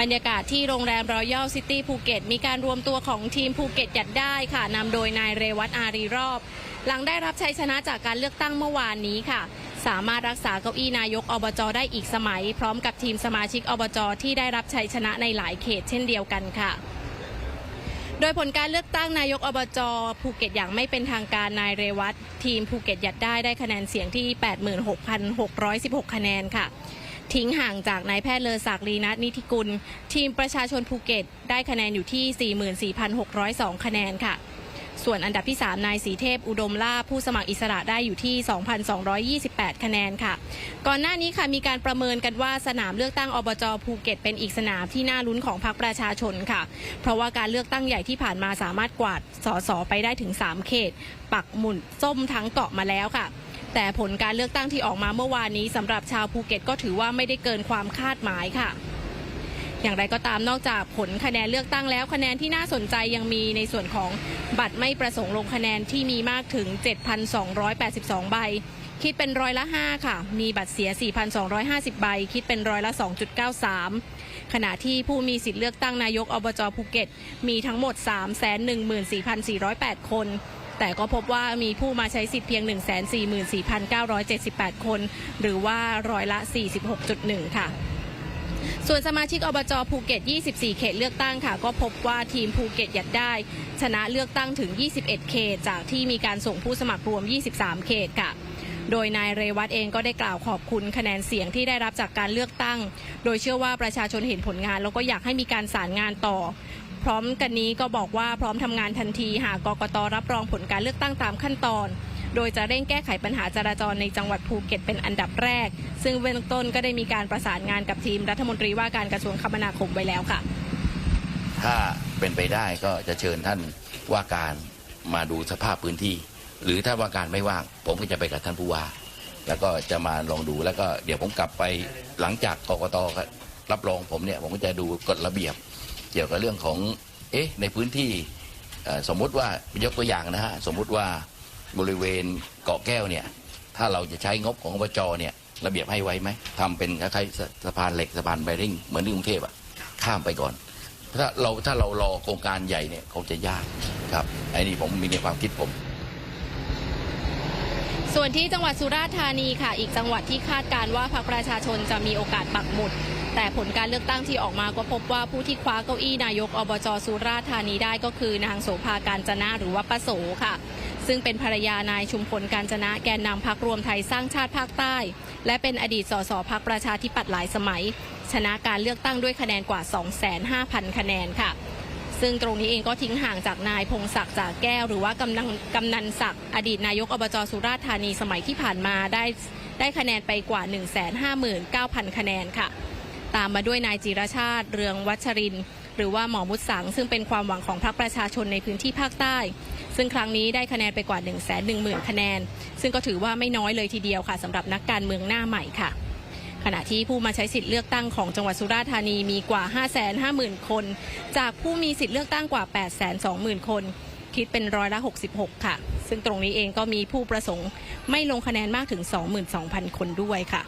บรรยากาศที่โรงแรมรอยัลซิตี้ภูเก็ตมีการรวมตัวของทีมภูเก็ตยัดได้ค่ะนำโดยนายเรวัตอารีรอบ หลังได้รับชัยชนะจากการเลือกตั้งเมื่อวานนี้ค่ะ สามารถรักษาเก้าอี้นายกอบจได้อีกสมัย พร้อมกับทีมสมาชิกอบจที่ได้รับชัยชนะในหลายเขตเช่นเดียวกันค่ะโดยผลการเลือกตั้งนายกอบจภูเก็ตอย่างไม่เป็นทางการนายเรวัตทีมภูเก็ตยัดได้ได้คะแนนเสียงที่ 86,616 คะแนนค่ะ ทิ้งห่างจากนายแพทย์เลอศักดิ์ลีนัทนิธิกุล ทีมประชาชนภูเก็ต ได้คะแนนอยู่ที่ 44,602 คะแนนค่ะ ส่วนอันดับที่ 3 นายสีเทพอุดมลาภผู้สมัครอิสระได้อยู่ที่ 2,228 คะแนนค่ะ ก่อนหน้านี้ค่ะมีการประเมินกันว่าสนามเลือกตั้งอบจภูเก็ตเป็นอีกสนามที่น่าลุ้นของพรรคประชาชนค่ะ เพราะว่าการเลือกตั้งใหญ่ที่ผ่านมาสามารถกวาดสสไปได้ถึง 3 เขต ปักหมุดส้มทั้งเกาะมาแล้วค่ะ แต่ผลการเลือกตั้งที่ออกมาเมื่อวานนี้สำหรับชาวภูเก็ตก็ถือว่าไม่ได้เกินความคาดหมายค่ะ อย่างไรก็ตามนอกจากผลคะแนนเลือกตั้งแล้วคะแนนที่น่าสนใจยังมีในส่วนของบัตรไม่ประสงค์ลงคะแนนที่มีมากถึง 7,282 ใบ คิดเป็นร้อยละ 5 ค่ะ มีบัตรเสีย 4,250 ใบ คิดเป็นร้อยละ 2.93 ขณะที่ผู้มีสิทธิ์เลือกตั้งนายกอบจภูเก็ต มีทั้งหมด 314,408 คน แต่ก็พบว่ามีผู้มาใช้สิทธิ์เพียง 144,978 คน หรือว่าร้อยละ 46.1 ค่ะส่วนสมาชิกอบจภูเก็ต 24 เขตเลือกตั้งค่ะ ก็พบว่าทีมภูเก็ตยัดได้ ชนะเลือกตั้งถึง 21 เขต จากที่มีการส่งผู้สมัครรวม 23 เขตค่ะ โดยนายเรวัตเองก็ได้กล่าวขอบคุณคะแนนเสียงที่ได้รับจากการเลือกตั้ง โดยเชื่อว่าประชาชนเห็นผลงาน แล้วก็อยากให้มีการสารงานต่อ พร้อมกันนี้ก็บอกว่าพร้อมทำงานทันที หากกกตรับรองผลการเลือกตั้งตามขั้นตอน โดยจะเร่งแก้ไขปัญหาจราจรในจังหวัดภูเก็ตเป็นอันดับแรก ซึ่งเบื้องต้นก็ได้มีการประสานงานกับทีมรัฐมนตรีว่าการกระทรวงคมนาคมไว้แล้วค่ะ ถ้าเป็นไปได้ก็จะเชิญท่านว่าการมาดูสภาพพื้นที่ หรือถ้าว่าการไม่ว่าง ผมก็จะไปกับท่านผู้ว่า แล้วก็จะมาลองดูแล้วก็เดี๋ยวผมกลับไปหลังจากกกตรับรองผมเนี่ยผมก็จะดูกฎระเบียบ กี่ยวกับเรื่องของเอ๊ะในพื้นที่สมมุติว่ายกตัวอย่างนะฮะสมมุติว่าบริเวณเกาะแก้วเนี่ยถ้าเราจะใช้งบของอบจเนี่ยระเบียบให้ไว้ไหมทำเป็นคล้ายๆสะพานเหล็กสะพานไบริ่งเหมือนที่กรุงเทพอะข้ามไปก่อน ถ้าเราถ้าเรารอโครงการใหญ่เนี่ยคงจะยากครับไอ้นี่ผมมีในความคิดผม ส่วนที่จังหวัดสุราษฎร์ธานีค่ะ อีกจังหวัดที่คาดการว่าพรรคประชาชนจะมีโอกาสปักหมุด แต่ผลการเลือกตั้งที่ออกมาก็พบว่าผู้ที่คว้าเก้าอี้นายกอบจสุราษฎร์ธานีได้ก็คือนางโสภาการจนะหรือว่าป้าโสค่ะ ซึ่งเป็นภรรยานายชุมพลการจนะแกนนำพักรวมไทยสร้างชาติภาคใต้ และเป็นอดีตสสพักประชาธิปัตย์หลายสมัย ชนะการเลือกตั้งด้วยคะแนนกว่า 250,000คะแนนค่ะซึ่งตรงนี้เองก็ทิ้งห่างจากนายพงศักดิ์จากแก้ว หรือว่ากำนันกำนันศักดิ์อดีตนายกอบจสุราษฎร์ธานีสมัยที่ผ่านมาได้ได้คะแนนไปกว่า 159,000 คะแนนค่ะ ตามมาด้วยนายจิรชาติ เรืองวัชริน หรือว่าหมอมุดสัง ซึ่งเป็นความหวังของพรรคประชาชนในพื้นที่ภาคใต้ ซึ่งครั้งนี้ได้คะแนนไปกว่า 1 1 0 0 0 0คะแนน ซึ่งก็ถือว่าไม่น้อยเลยทีเดียวค่ะสำหรับนักการเมืองหน้าใหม่ค่ะ ขณะที่ผู้มาใช้สิทธิ์เลือกตั้งของจังหวัดสุราษฎร์ธานีมีกว่า 550,000 คน จากผู้มีสิทธิ์เลือกตั้งกว่า 820,000 คน คิดเป็นร้อยละ 66 ค่ะ ซึ่งตรงนี้เองก็มีผู้ประสงค์ไม่ลงคะแนนมากถึง 22,000 คนด้วยค่ะ